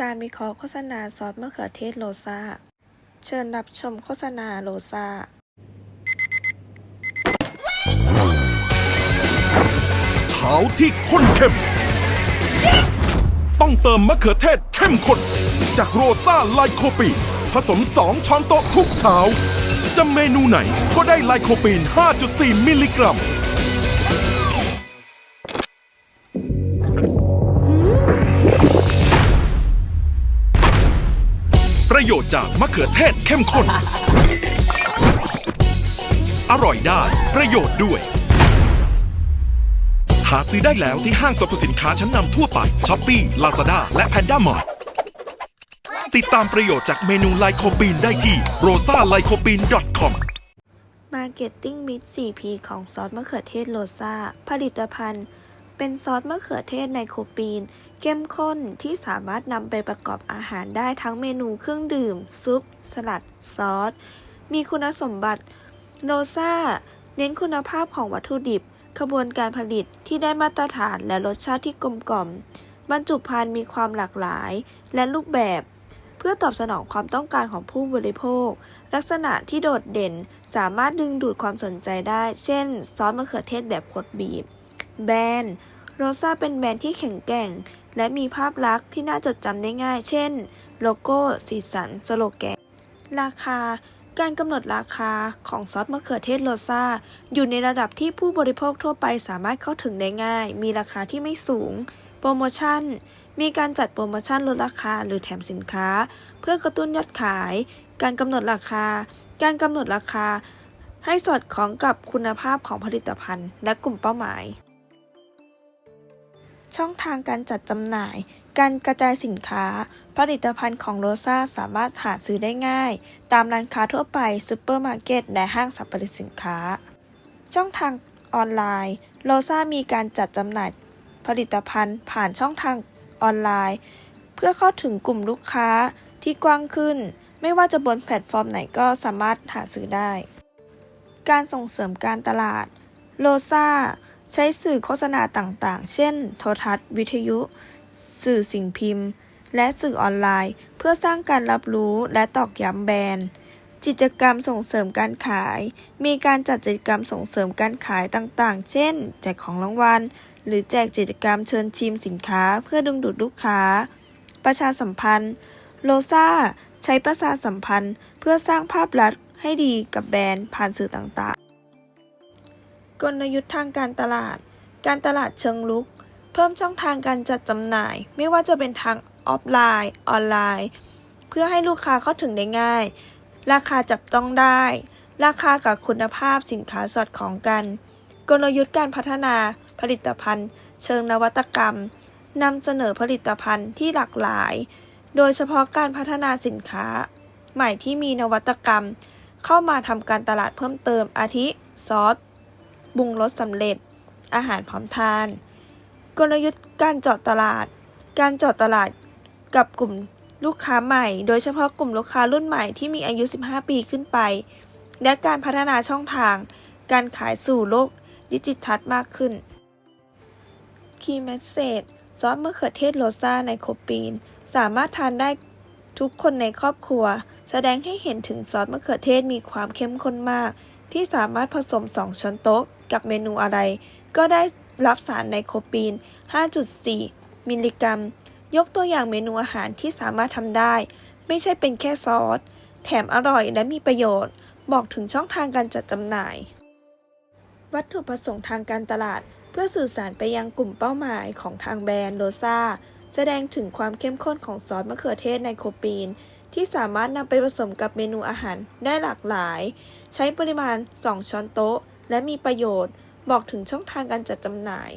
การวิเคราะห์โฆษณาซอสมะเขือเทศโรซาเชิญรับชมโฆษณาโรซาเช้าที่ข้นเข้ม ต้องเติมมะเขือเทศเข้มข้นจากโรซาไลโคปีนผสม 2 ช้อนโต๊ะทุกเช้า จะเมนูไหนก็ได้ไลโคปีน 5.4 มิลลิกรัม ประโยชน์จากมะเขือเทศเข้มข้น อร่อยได้ประโยชน์ด้วย หาซื้อได้แล้วที่ห้างสรรพสินค้าชั้นนำทั่วไปช้อปปี้ลาซาด้าและแพนด้ามาร์ติดตามประโยชน์จากเมนูไลโคปีนได้ที่ rosalycopene.com Marketing Mix 4P ของซอสมะเขือเทศโรซาผลิตภัณฑ์ เป็นซอสมะเขือเทศไนโคปีน เข้มข้นที่สามารถนำไปประกอบอาหารได้ทั้งเมนูเครื่องดื่ม ซุป สลัด ซอส มีคุณสมบัติโรซาเน้นคุณภาพของวัตถุดิบ ขบวนการผลิตที่ได้มาตรฐานและรสชาติที่กลมกล่อม บรรจุภัณฑ์มีความหลากหลายและรูปแบบ เพื่อตอบสนองความต้องการของผู้บริโภค ลักษณะที่โดดเด่นสามารถดึงดูดความสนใจได้ เช่น ซอสมะเขือเทศแบบขดบีบ แบรนด์โรซาเป็นแบรนด์ที่แข็งแกร่ง และมีภาพลักษณ์ที่น่าจดจำได้ง่าย เช่น โลโก้ สีสัน สโลแกน ราคา การกำหนดราคาของซอสมะเขือเทศโรซาอยู่ในระดับที่ผู้บริโภคทั่วไปสามารถเข้าถึงได้ง่าย มีราคาที่ไม่สูง โปรโมชั่น มีการจัดโปรโมชั่นลดราคาหรือแถมสินค้า เพื่อกระตุ้นยอดขาย การกำหนดราคา การกำหนดราคาให้สอดคล้องกับคุณภาพของผลิตภัณฑ์ และกลุ่มเป้าหมาย ช่องทางการจัดจำหน่าย การกระจายสินค้า ผลิตภัณฑ์ของโรซาสามารถหาซื้อได้ง่าย ตามร้านค้าทั่วไปซูเปอร์มาร์เก็ตและห้างสรรพสินค้า ช่องทางออนไลน์โรซามีการจัดจำหน่ายผลิตภัณฑ์ผ่านช่องทางออนไลน์ เพื่อเข้าถึงกลุ่มลูกค้าที่กว้างขึ้น ไม่ว่าจะบนแพลตฟอร์มไหนก็สามารถหาซื้อได้ การส่งเสริมการตลาดโลซา ใช้สื่อโฆษณาต่างๆ เช่น โทรทัศน์ วิทยุ สื่อสิ่งพิมพ์ และสื่อออนไลน์ เพื่อสร้างการรับรู้และตอกย้ำแบรนด์ กิจกรรมส่งเสริมการขาย มีการจัดกิจกรรมส่งเสริมการขายต่างๆ เช่น แจกของรางวัล หรือแจกกิจกรรมเชิญชิมสินค้าเพื่อดึงดูดลูกค้า ประชาสัมพันธ์ โลซาใช้ประชาสัมพันธ์ เพื่อสร้างภาพลักษณ์ให้ดีกับแบรนด์ผ่านสื่อต่างๆ กลยุทธ์ทางการตลาด การตลาดเชิงลุก เพิ่มช่องทางการจัดจำหน่าย ไม่ว่าจะเป็นทางออฟไลน์ ออนไลน์ เพื่อให้ลูกค้าเข้าถึงได้ง่าย ราคาจับต้องได้ ราคากับคุณภาพสินค้าสอดคล้องกัน กลยุทธ์การพัฒนาผลิตภัณฑ์ เชิงนวัตกรรมนำเสนอผลิตภัณฑ์ที่หลากหลาย โดยเฉพาะการพัฒนาสินค้า ใหม่ที่มีนวัตกรรม เข้ามาทำการตลาดเพิ่มเติมอาทิ ซอส ปรุงรสสำเร็จ อาหารพร้อมทาน กลยุทธ์การเจาะตลาด การเจาะตลาดกับกลุ่มลูกค้าใหม่ โดยเฉพาะกลุ่มลูกค้ารุ่นใหม่ที่มีอายุ 15 ปีขึ้นไป และการพัฒนาช่องทาง การขายสู่โลกดิจิทัลมากขึ้นคีย์แมสเซจซอสมะเขือเทศโรซ่าในโคปีน สามารถทานได้ทุกคนในครอบครัว แสดงให้เห็นถึงซอสมะเขือเทศมีความเข้มข้นมาก ที่สามารถผสม 2 ช้อนโต๊ะ กับเมนูอะไร ก็ได้รับสารไนโคปีน 5.4 มิลลิกรัม ยกตัวอย่างเมนูอาหารที่สามารถทำได้ ไม่ใช่เป็นแค่ซอส แถมอร่อยและมีประโยชน์ บอกถึงช่องทางการจัดจำหน่าย วัตถุประสงค์ทางการตลาด เพื่อสื่อสารไปยังกลุ่มเป้าหมายของทางแบรนด์โรซาแสดงถึงความเข้มข้นของซอสมะเขือเทศไนโคปีน ที่สามารถนำไปผสมกับเมนูอาหารได้หลากหลาย ใช้ปริมาณ 2 ช้อนโต๊ะ และมีประโยชน์ บอกถึงช่องทางการจัดจำหน่าย